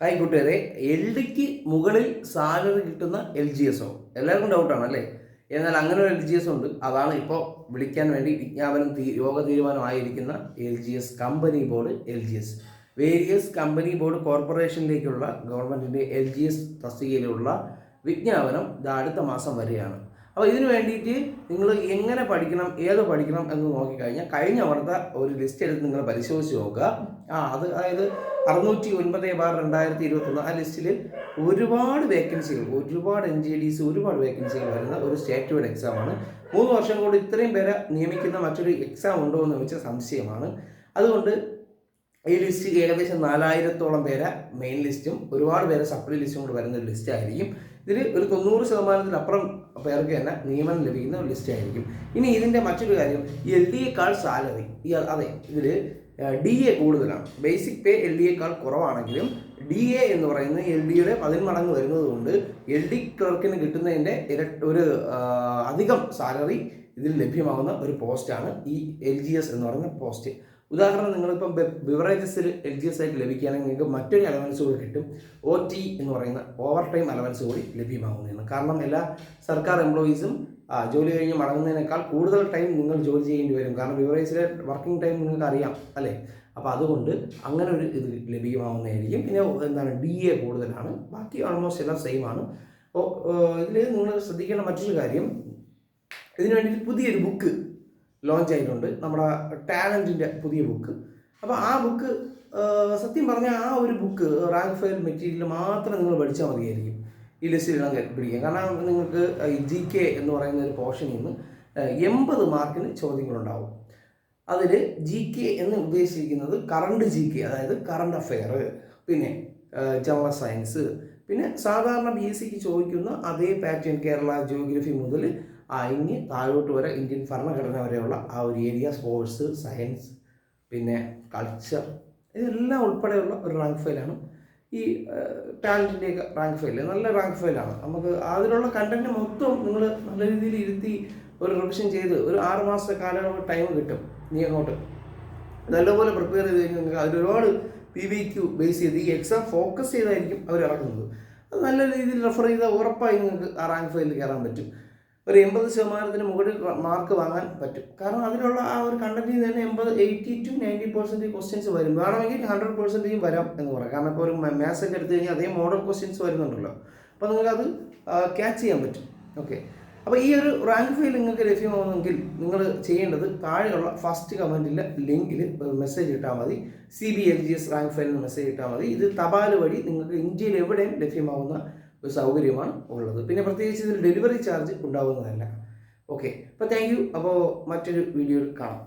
Hi കൂട്ടുകാരെ. L ഡിക്ക് മുകളിൽ സാലറി കിട്ടുന്ന എൽ ജി എസ് ഒ എല്ലാവർക്കും ഡൗട്ടാണ് അല്ലേ? എന്നാൽ അങ്ങനെ ഒരു എൽ ജി എസ് ഉണ്ട്. അതാണ് ഇപ്പോൾ വിളിക്കാൻ വേണ്ടി വിജ്ഞാപനം യോഗ തീരുമാനമായിരിക്കുന്ന L G S company board L G S various company board കോർപ്പറേഷനിലേക്കുള്ള ഗവൺമെന്റിന്റെ എൽ ജി എസ് തസ്തികയിലുള്ള വിജ്ഞാപനം ഇത് അടുത്ത മാസം വരെയാണ്. അപ്പോൾ ഇതിന് വേണ്ടിയിട്ട് നിങ്ങൾ എങ്ങനെ പഠിക്കണം ഏത് പഠിക്കണം എന്ന് നോക്കിക്കഴിഞ്ഞാൽ കഴിഞ്ഞ അവിടുത്തെ ഒരു ലിസ്റ്റ് എടുത്ത് നിങ്ങൾ പരിശോധിച്ച് നോക്കുക. ആ അത് അതായത് അറുന്നൂറ്റി ഒൻപത് ബാർ രണ്ടായിരത്തി ഇരുപത്തൊന്ന് ആ ലിസ്റ്റിൽ ഒരുപാട് വേക്കൻസികൾ ഒരുപാട് എൻ ജി ഡിസ് ഒരുപാട് വേക്കൻസികൾ വരുന്ന ഒരു സ്റ്റേറ്റ് വൈഡ് എക്സാമാണ് മൂന്ന് വർഷം കൊണ്ട് ഇത്രയും പേരെ നിയമിക്കുന്ന മറ്റൊരു എക്സാം ഉണ്ടോ എന്ന് ചോദിച്ചാൽ സംശയമാണ്. അതുകൊണ്ട് ഈ ലിസ്റ്റ് ഏകദേശം നാലായിരത്തോളം പേരെ മെയിൻ ലിസ്റ്റും ഒരുപാട് പേരെ സപ്ലി ലിസ്റ്റും കൂടി വരുന്ന ഒരു ലിസ്റ്റ് ആയിരിക്കും. ഇതിൽ ഒരു തൊണ്ണൂറ് ശതമാനത്തിലപ്പുറം പേർക്ക് തന്നെ നിയമനം ലഭിക്കുന്ന ഒരു ലിസ്റ്റ് ആയിരിക്കും. ഇനി ഇതിന്റെ മറ്റൊരു കാര്യം എൽ ഡി എക്കാൾ സാലറി ഈ അതെ ഇതിൽ ഡി എ കൂടുതലാണ്. ബേസിക് പേ എൽ ഡി എക്കാൾ കുറവാണെങ്കിലും ഡി എ എന്ന് പറയുന്നത് എൽ ഡിയുടെ പതിന്മടങ്ങ് വരുന്നത് കൊണ്ട് എൽ ഡി ക്ലർക്കിന് കിട്ടുന്നതിന്റെ ഒരു അധികം സാലറി ഇതിൽ ലഭ്യമാകുന്ന ഒരു പോസ്റ്റാണ് ഈ എൽ ജി എസ് എന്ന് പറയുന്ന പോസ്റ്റ് ഉദാഹരണം നിങ്ങളിപ്പം ബിവറേജസിൽ എൽ ജി എസ് ആയിട്ട് ലഭിക്കുകയാണെങ്കിൽ നിങ്ങൾക്ക് മറ്റൊരു അലവൻസ് കൂടി കിട്ടും. ഒ ടി എന്ന് പറയുന്ന ഓവർ ടൈം അലവൻസ് കൂടി ലഭ്യമാകുന്നതാണ്. കാരണം എല്ലാ സർക്കാർ എംപ്ലോയീസും ജോലി കഴിഞ്ഞ് മടങ്ങുന്നതിനേക്കാൾ കൂടുതൽ ടൈം നിങ്ങൾ ജോലി ചെയ്യേണ്ടി വരും. കാരണം ബിവറേജസിലെ വർക്കിംഗ് ടൈം നിങ്ങൾക്ക് അറിയാം അല്ലേ? അപ്പോൾ അതുകൊണ്ട് അങ്ങനെ ഒരു ഇത് ലഭ്യമാവുന്നതായിരിക്കും. പിന്നെ എന്താണ് ഡി എ കൂടുതലാണ്. ബാക്കി ഓൾമോസ്റ്റ് എല്ലാം സെയിം ആണ്. അപ്പോൾ ഇതിൽ നിങ്ങൾ ശ്രദ്ധിക്കേണ്ട മറ്റൊരു കാര്യം ഇതിനു വേണ്ടിയിട്ട് പുതിയൊരു ബുക്ക് ലോഞ്ച് ആയിട്ടുണ്ട്. നമ്മുടെ ടാലന്റിന്റെ പുതിയ ബുക്ക്. അപ്പോൾ ആ ബുക്ക് സത്യം പറഞ്ഞാൽ ആ ഒരു ബുക്ക് റാങ്ക് ഫയൽ മെറ്റീരിയൽ മാത്രം നിങ്ങൾ പഠിച്ചാൽ മതിയായിരിക്കും. ഈ ലിസ്റ്റിൽ ഇടാൻ പിടിക്കുക കാരണം നിങ്ങൾക്ക് ജി കെ എന്ന് പറയുന്ന ഒരു പോർഷനിൽ നിന്ന് എൺപത് മാർക്കിന് ചോദ്യങ്ങളുണ്ടാവും. അതിൽ ജി കെ എന്ന് ഉദ്ദേശിക്കുന്നത് കറണ്ട് ജി കെ അതായത് കറണ്ട് അഫെയർ പിന്നെ ജനറൽ സയൻസ് പിന്നെ സാധാരണ ബി എസ് സിക്ക് ചോദിക്കുന്ന അതേ പാറ്റേൺ കേരള ജിയോഗ്രഫി മുതൽ ഇനി താഴോട്ട് വരെ ഇന്ത്യൻ ഭരണഘടന വരെയുള്ള ആ ഒരു ഏരിയ സ്പോർട്സ് സയൻസ് പിന്നെ കൾച്ചർ ഇതെല്ലാം ഉൾപ്പെടെയുള്ള ഒരു റാങ്ക് ഫയലാണ് ഈ ടാലന്റിന്റെയൊക്കെ റാങ്ക് ഫയൽ നല്ല റാങ്ക് ഫയലാണ് നമുക്ക് അതിലുള്ള കണ്ടന്റ് മൊത്തം നിങ്ങൾ നല്ല രീതിയിൽ ഇരുത്തി ഒരു റിവിഷൻ ചെയ്ത് ഒരു ആറ് മാസത്തെ കാലയളവ് ടൈം കിട്ടും നീ അങ്ങോട്ട്. നല്ലപോലെ പ്രിപ്പയർ ചെയ്ത് കഴിഞ്ഞാൽ നിങ്ങൾക്ക് അതിൽ ഒരുപാട് പി വി ക്യു ബേസ് ചെയ്ത് ഈ എക്സാം ഫോക്കസ് ചെയ്തായിരിക്കും അവർ ഇറക്കുന്നത്. അത് നല്ല രീതിയിൽ റെഫർ ചെയ്താൽ ഉറപ്പായി നിങ്ങൾക്ക് ആ റാങ്ക് ഫയലിൽ കയറാൻ പറ്റും. ഒരു എൺപത് ശതമാനത്തിന് മുകളിൽ മാർക്ക് വാങ്ങാൻ പറ്റും. കാരണം അതിലുള്ള ആ ഒരു കണ്ടന്റിൽ തന്നെ എൺപത് eighty to ninety percentage questions വരും. വേണമെങ്കിൽ ഹൺഡ്രഡ് പെർസെന്റേജും വരാം എന്ന് പറയാം. കാരണം ഇപ്പോൾ ഒരു മാത്സ് ഒക്കെ എടുത്തു കഴിഞ്ഞാൽ അതേ മോഡൽ ക്വസ്റ്റ്യൻസ് വരുന്നുണ്ടല്ലോ. അപ്പോൾ നിങ്ങൾക്കത് ക്യാച്ച് ചെയ്യാൻ പറ്റും. ഓക്കെ അപ്പോൾ ഈ ഒരു റാങ്ക് ഫീൽ നിങ്ങൾക്ക് ലഭ്യമാവുമെങ്കിൽ നിങ്ങൾ ചെയ്യേണ്ടത് താഴെയുള്ള ഫസ്റ്റ് കമന്റിലെ ലിങ്കിൽ മെസ്സേജ് ഇട്ടാൽ മതി. C B L G S rank ഫയലിന് message ഇട്ടാൽ മതി. ഇത് തപാൽ വഴി നിങ്ങൾക്ക് ഇന്ത്യയിൽ എവിടെയും ലഭ്യമാവുന്ന ഒരു സൗകര്യമാണ് ഉള്ളത്. പിന്നെ പ്രത്യേകിച്ച് ഇതിൽ ഡെലിവറി ചാർജ് ഉണ്ടാവുന്നതല്ല. ഓക്കെ അപ്പോൾ താങ്ക് യു അപ്പോൾ മറ്റൊരു വീഡിയോയിൽ കാണാം.